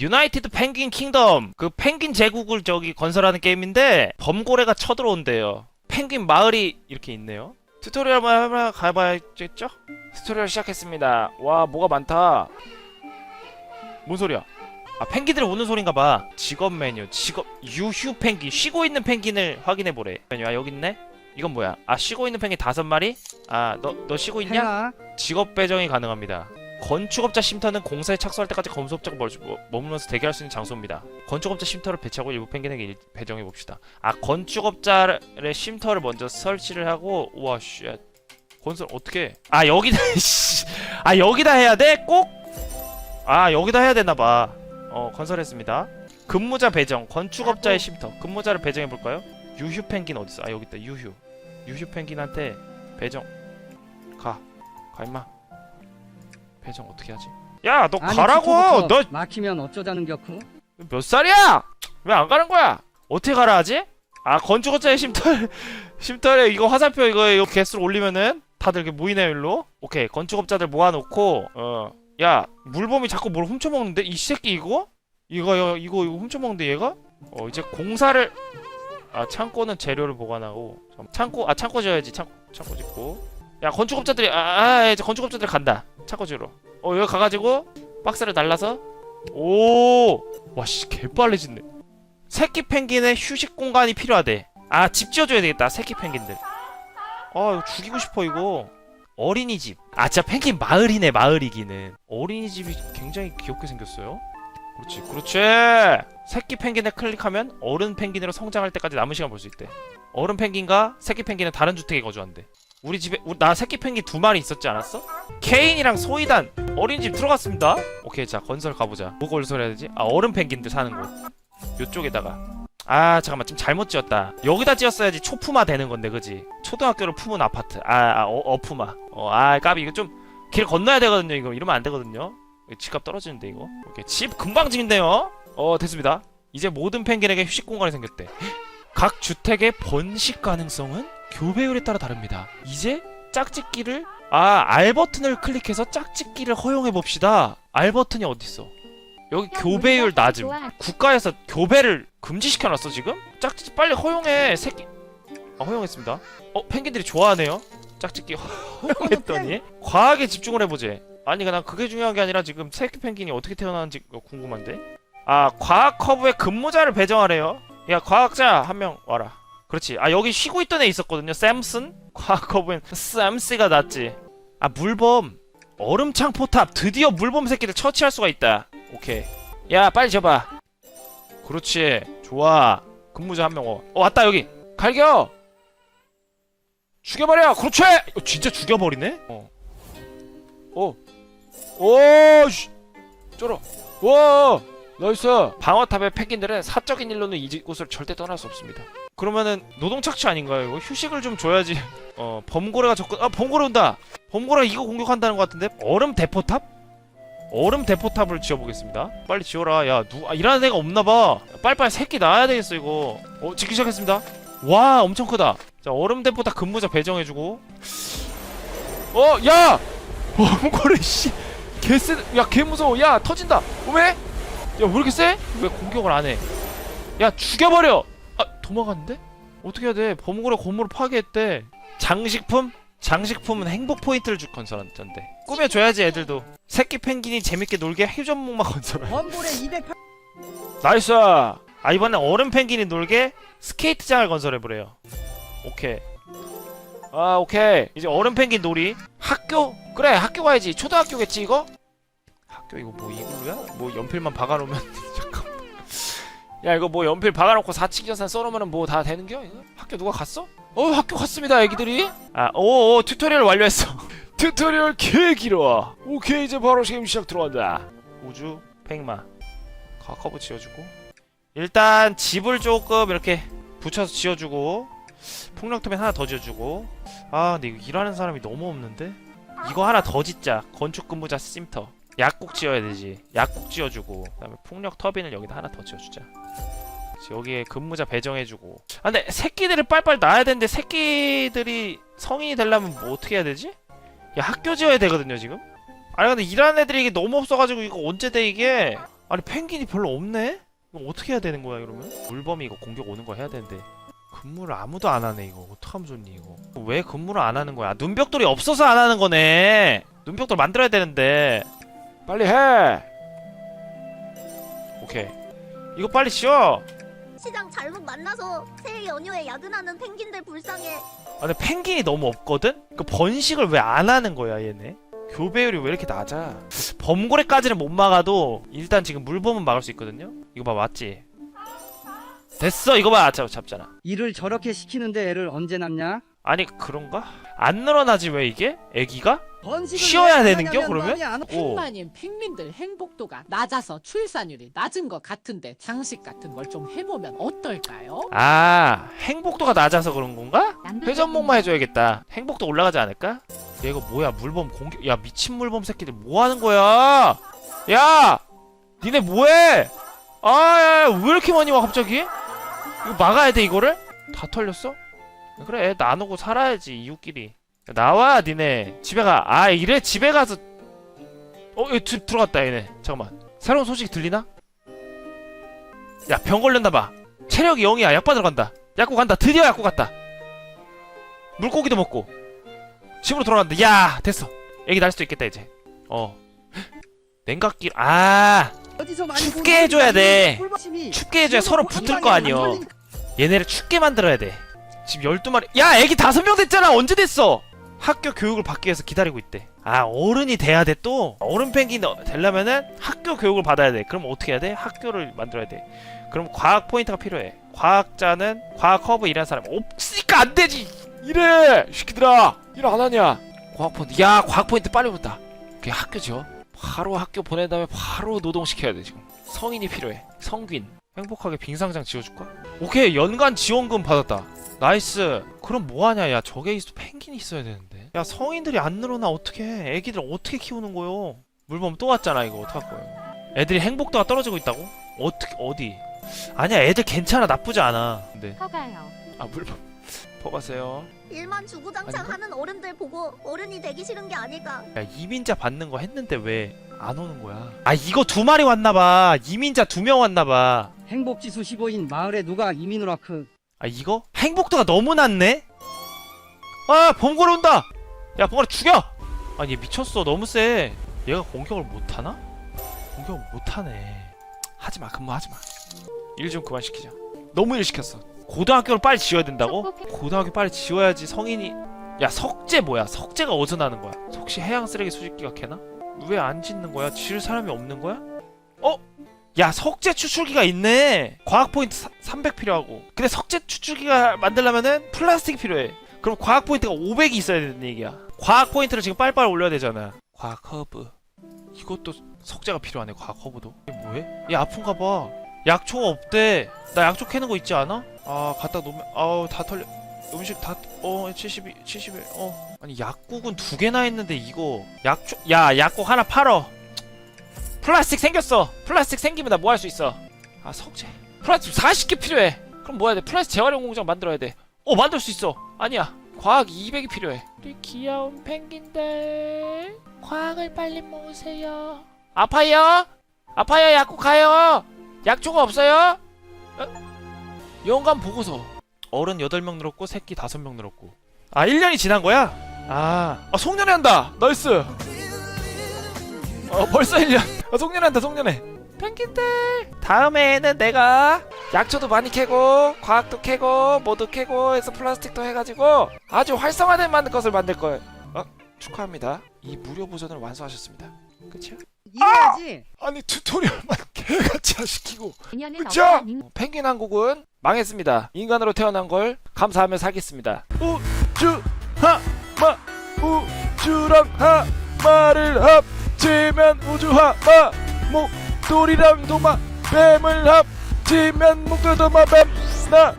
유나이티드 펭귄 킹덤. 그 펭귄 제국을 저기 건설하는 게임인데 범고래가 쳐들어온대요. 펭귄 마을이 이렇게 있네요. 튜토리얼 한번 해봐- 가봐야겠죠? 튜토리얼 시작했습니다. 와 뭐가 많다. 뭔 소리야? 아 펭귄들이 오는 소린가 봐. 직업 메뉴 직업 유휴 펭귄 쉬고 있는 펭귄을 확인해 보래. 메뉴 아 여기 있네. 이건 뭐야? 아 쉬고 있는 펭귄 다섯 마리? 아 너너 쉬고 있냐. 직업 배정이 가능합니다. 건축업자 쉼터는 공사에 착수할 때까지 건축업자가 멀- 머- 머물면서 대기할 수 있는 장소입니다. 건축업자 쉼터를 배치하고 일부 펭귄에게 일- 배정해 봅시다. 아 건축업자의 쉼터를 먼저 설치를 하고 와 쉣. 건설 어떻게? 아 여기다 씨. 아 여기다 해야 돼? 꼭? 아 여기다 해야 되나 봐. 어 건설했습니다. 근무자 배정 건축업자의 쉼터 근무자를 배정해 볼까요? 유휴 펭귄 어디 있어? 아 여기 있다 유휴. 유휴 펭귄한테 배정 가. 가 임마. 배정 어떻게 하지? 야, 너 아니, 가라고. 너 몇 막히면 어쩌자는 격후. 살이야? 왜 안 가는 거야? 어떻게 가라 하지? 아, 건축업자의 쉼터 쉼터에 이거 화살표 이거 이거 개수를 올리면은 다들 이렇게 모이네요, 일로. 오케이. 건축업자들 모아 놓고 어. 야, 물범이 자꾸 뭘 훔쳐 먹는데 이 새끼 이거? 이거 이거 이거, 이거 훔쳐 먹는데 얘가? 어, 이제 공사를 아, 창고는 재료를 보관하고 잠- 창고 아, 창고 지어야지. 창고 창고 짓고. 야, 건축업자들이 아, 아 이제 건축업자들 간다. 지으러. 어, 여기 가 가지고 박스를 날라서 오! 와, 씨, 개빨리 짓네. 새끼 펭귄의 휴식 공간이 필요하대. 아, 집 지어줘야 되겠다, 새끼 펭귄들. 아, 이거 죽이고 싶어, 이거. 어린이집. 아, 진짜 펭귄 마을이네, 마을이기는. 어린이집이 굉장히 귀엽게 생겼어요. 그렇지, 그렇지! 새끼 펭귄을 클릭하면 어른 펭귄으로 성장할 때까지 남은 시간 볼 수 있대. 어른 펭귄과 새끼 펭귄은 다른 주택에 거주한대. 우리 집에, 우리- 나 새끼 펭귄 두 마리 있었지 않았어? 케인이랑 소이단 어린이집 들어갔습니다. 오케이 자 건설 가보자. 뭐 건설해야 되지? 아 어른 펭귄들 사는 곳. 요쪽에다가. 아 잠깐만 좀 잘못 지었다. 여기다 지었어야지 초품화 되는 건데 그지? 초등학교를 품은 아파트. 아, 아 어, 어품화. 어아 까비 이거 좀 길 건너야 되거든요 이거 이러면 안 되거든요. 집값 떨어지는데 이거. 오케이 집 금방 짓네요. 어 됐습니다. 이제 모든 펭귄에게 휴식 공간이 생겼대. 각 주택의 번식 가능성은 교배율에 따라 다릅니다. 이제 짝짓기를 아, R 버튼을 클릭해서 짝짓기를 허용해 봅시다. R 버튼이 어디 있어? 여기 교배율 낮음. 국가에서 교배를 금지시켜 놨어, 지금? 짝짓기 빨리 허용해. 새끼. 아, 허용했습니다. 어, 펭귄들이 좋아하네요. 짝짓기 허용했더니 과학에 집중을 해 보지. 아니, 난 그게 중요한 게 아니라 지금 새끼 펭귄이 어떻게 태어나는지 궁금한데. 아, 과학 커브에 근무자를 배정하래요. 야, 과학자 한 명 와라. 그렇지. 아, 여기 쉬고 있던 애 있었거든요. 샘슨? 과학 커브엔 샘씨가 낫지. 아 물범. 얼음창 포탑. 드디어 물범 새끼들 처치할 수가 있다. 오케이. 야 빨리 줘봐. 그렇지. 좋아. 근무자 한 명 어. 어 왔다 여기. 갈겨! 죽여버려! 그렇지! 어, 진짜 죽여버리네? 어. 어오씨. 쩔어. 와 나이스! 방어탑의 펭귄들은 사적인 일로는 이곳을 절대 떠날 수 없습니다. 그러면은 노동 착취 아닌가요 이거? 휴식을 좀 줘야지. 어 범고래가 접근 아 범고래 온다! 범고래가 이거 공격한다는 것 같은데? 얼음 대포탑? 얼음 대포탑을 지어보겠습니다. 빨리 지어라. 야 누 아, 일하는 애가 없나봐. 빨리빨리 새끼 낳아야 되겠어 이거. 어 짓기 시작했습니다. 와 엄청 크다. 자 얼음 대포탑 근무자 배정해주고. 어 야! 범고래 씨. 개쎄 야개 무서워. 야 터진다. 오메 야왜 이렇게 쎄? 왜 공격을 안 해 야 죽여버려 아 도망갔는데? 어떻게 해야 돼 범고래 건물을 파괴했대 장식품? 장식품은 행복 포인트를 줄 건설한던데 꾸며줘야지 애들도 새끼 펭귄이 재밌게 놀게 휴전목마 건설해 원골에 208. 나이스 아 이번엔 어른 펭귄이 놀게 스케이트장을 건설해보래요 오케이 아 오케이 이제 어른 펭귄 놀이 학교? 그래 학교 가야지 초등학교겠지 이거? 이거 뭐 이글루야? 뭐 연필만 박아놓으면 잠깐만. 야 이거 뭐 연필 박아놓고 사칙 전산 써놓으면 뭐 다 되는겨? 이거? 학교 누가 갔어? 어 학교 갔습니다 애기들이. 아 오오 튜토리얼 완료했어. 튜토리얼 개 길어 오케이 이제 바로 게임 시작 들어간다. 우주 팽마. 가 커브 지어주고. 일단 집을 조금 이렇게 붙여서 지어주고 폭력터면 하나 더 지어주고. 아 근데 이거 일하는 사람이 너무 없는데? 이거 하나 더 짓자. 건축 근무자 쉼터 약국 지어야 되지. 약국 지어주고 그 다음에 폭력 터빈을 여기다 하나 더 지어주자. 여기에 근무자 배정해주고. 아 근데 새끼들을 빨빨 낳아야 되는데 새끼들이 성인이 되려면 뭐 어떻게 해야 되지? 야 학교 지어야 되거든요 지금? 아니 근데 일하는 애들이 이게 너무 없어가지고 이거 언제 돼 이게? 아니 펭귄이 별로 없네? 이거 어떻게 해야 되는 거야 이러면? 물범이 이거 공격 오는 거 해야 되는데. 근무를 아무도 안 하네 이거. 어떡하면 좋니 이거. 왜 근무를 안 하는 거야? 눈벽돌이 없어서 안 하는 거네. 눈벽돌 만들어야 되는데 빨리 해 오케이 이거 빨리 지어 시장 잘못 만나서 새해 연휴에 야근하는 펭귄들 불쌍해. 아 근데 펭귄이 너무 없거든? 그 번식을 왜 안 하는 거야 얘네? 교배율이 왜 이렇게 낮아? 범고래까지는 못 막아도 일단 지금 물범은 막을 수 있거든요? 이거 봐 맞지? 됐어 이거 봐 잡, 잡잖아 일을 저렇게 시키는데 애를 언제 낳냐? 아니 그런가? 안 늘어나지 왜 이게? 애기가? 쉬어야 왜 되는겨, 하냐면 그러면? 안-. 팽만인 팽민들 행복도가 낮아서 출산율이 낮은 것 같은데 장식 같은 걸 좀 해보면 어떨까요? 아 행복도가 낮아서 그런 건가? 회전목마 해줘야겠다 행복도 올라가지 않을까? 얘 이거 뭐야 물범 공격 야 미친 물범 새끼들 뭐 하는 거야 야 니네 뭐해 아왜 이렇게 많이 와 갑자기 이거 막아야 돼 이거를 다 털렸어 그래 나누고 살아야지 이웃끼리. 야, 나와 니네. 집에 가아 이래 집에 가서. 어얘 들어갔다 얘네. 잠깐만. 새로운 소식 들리나? 야 병 걸렸나봐. 체력이 0이야. 약 받으러 간다. 약국 간다. 드디어 약국 갔다. 물고기도 먹고. 집으로 돌아간다 야 됐어. 애기 날 수도 있겠다 이제. 어. 냉각기 아. 춥게 본 해줘야 돼. 춥게 해줘야 서로 붙을 거 아니여. 얘네를 춥게 만들어야 돼 지금 12마리. 야 애기 5명 됐잖아. 언제 됐어? 학교 교육을 받기 위해서 기다리고 있대. 아 어른이 돼야 돼 또? 어른 펭귄 되려면은 학교 교육을 받아야 돼. 그럼 어떻게 해야 돼? 학교를 만들어야 돼. 그럼 과학 포인트가 필요해. 과학자는 과학 허브 일하는 사람. 없으니까 안 되지! 이래! 시키들아 일 안 하냐? 과학 포인트. 야 과학 포인트 빨리 붙다. 그게 학교죠 바로 학교 보낸 다음에 바로 노동시켜야 돼 지금. 성인이 필요해. 성균. 행복하게 빙상장 지어줄까? 오케이 연간 지원금 받았다 나이스. 그럼 뭐하냐 야. 저게 있어. 펭귄이 있어야 되는데. 야 성인들이 안 늘어나. 어떻게 애기들 어떻게 키우는 거요? 물범 또 왔잖아 이거. 어떡할 거예요? 애들이 행복도가 떨어지고 있다고? 어떻게 어디? 아니야 애들 괜찮아. 나쁘지 않아. 근데 허가요. 아 물범. 퍼가세요. 일만 주구장창? 하는 어른들 보고 어른이 되기 싫은 게 아닐까. 야 이민자 받는 거 했는데 왜 안 오는 거야? 아 이거 두 마리 왔나봐. 이민자 두 명 왔나봐. 행복지수 15인 마을에 누가 이민을 와크 아 이거? 행복도가 너무 낮네? 아 범고래 온다! 야 범고래 죽여! 아니 얘 미쳤어 너무 세 얘가 공격을 못하나? 공격을 못하네 하지마 근무 하지마 일 좀 그만 시키자 너무 일 시켰어 고등학교를 빨리 지어야 된다고? 고등학교 빨리 지어야지 성인이 야 석재 뭐야 석재가 어디서 나는 거야 혹시 해양 쓰레기 수집기가 캐나? 왜 안 짓는 거야? 지을 사람이 없는 거야? 어? 야 석재 추출기가 있네. 과학 포인트 300 필요하고. 근데 석재 추출기가 만들려면은 플라스틱이 필요해. 그럼 과학 포인트가 500이 있어야 되는 얘기야. 과학 포인트를 지금 빨리빨리 올려야 되잖아. 과학 허브. 이것도 석재가 필요하네 과학 허브도. 이게 뭐해? 얘 아픈가 봐. 약초가 없대. 나 약초 캐는 거 있지 않아? 아 갖다 놓으면 아우 다 털려. 음식 다 어 72, 71, 어. 아니 약국은 두 개나 있는데 이거 약초 야 약국 하나 팔어 플라스틱 생겼어. 플라스틱 생기면 나 뭐 할 수 있어? 아 석재. 플라스틱 40개 필요해. 그럼 뭐 해야 돼? 플라스틱 재활용 공장 만들어야 돼. 어 만들 수 있어. 아니야. 과학 200이 필요해. 우리 귀여운 펭귄들. 과학을 빨리 모으세요. 아파요? 아파요? 약국 가요. 약초가 없어요? 어? 영감 보고서. 어른 8명 늘었고 새끼 5명 늘었고. 아 1년이 지난 거야? 아, 아 송년회 한다. 나이스. 어 벌써 1년 어, 송년한다 송년회. 펭귄들. 다음에는 내가 약초도 많이 캐고 과학도 캐고 뭐도 캐고 해서 플라스틱도 해가지고 아주 활성화된 만든 것을 만들 거예요 어? 축하합니다. 이 무료 버전을 완수하셨습니다. 그쵸? 이래야지? 아니 튜토리얼만 개같이 시키고. 그쵸? 님 펭귄 한국은 망했습니다. 인간으로 태어난 걸 감사하며 살겠습니다. 우주 하마 우주랑 하마를 합 치면 우주 하 마 목돌이랑 도마 뱀을 합치면 목돌 도마 뱀나